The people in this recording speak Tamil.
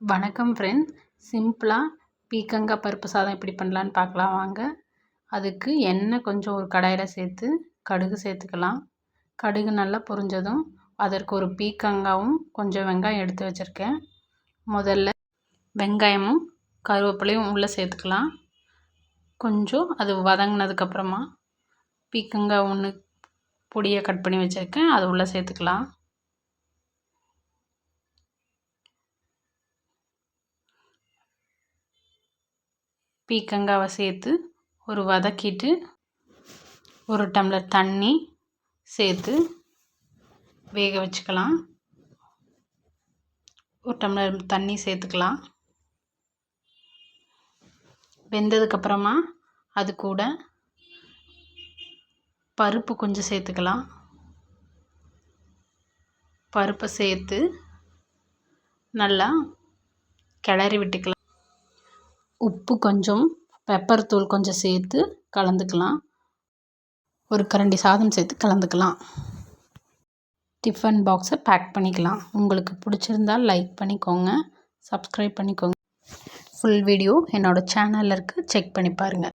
வணக்கம் ஃப்ரெண்ட்ஸ் சிம்பிளாக பீக்கங்காய் பருப்பு சாதம் எப்படி பண்ணலான்னு பார்க்கலாம் வாங்க. அதுக்கு எண்ணெய் கொஞ்சம் ஒரு கடாயில் சேர்த்து கடுகு சேர்த்துக்கலாம். கடுகு நல்லா பொரிஞ்சதும் அதற்கு ஒரு பீக்கங்காவும் கொஞ்சம் வெங்காயம் எடுத்து வச்சுருக்கேன். முதல்ல வெங்காயமும் கருவேப்பிலையும் உள்ளே சேர்த்துக்கலாம். கொஞ்சம் அது வதங்கினதுக்கப்புறமா பீக்கங்காய் ஒன்று பொடியை கட் பண்ணி வச்சுருக்கேன். அது உள்ளே சேர்த்துக்கலாம். பீக்கங்காவை சேர்த்து ஒரு வதக்கிட்டு ஒரு டம்ளர் தண்ணி சேர்த்து வேக வச்சுக்கலாம். ஒரு டம்ளர் தண்ணி சேர்த்துக்கலாம். வெந்ததுக்கப்புறமா அது கூட பருப்பு கொஞ்சம் சேர்த்துக்கலாம். பருப்பை சேர்த்து நல்லா கிளறி விட்டுக்கலாம். உப்பு கொஞ்சம் பெப்பர் தூள் கொஞ்சம் சேர்த்து கலந்துக்கலாம். ஒரு கரண்டி சாதம் சேர்த்து கலந்துக்கலாம். டிஃபன் பாக்ஸை பேக் பண்ணிக்கலாம். உங்களுக்கு பிடிச்சிருந்தால் லைக் பண்ணிக்கோங்க சப்ஸ்கிரைப் பண்ணிக்கோங்க. ஃபுல் வீடியோ என்னோடய சேனலில் இருக்குது செக் பண்ணி பாருங்கள்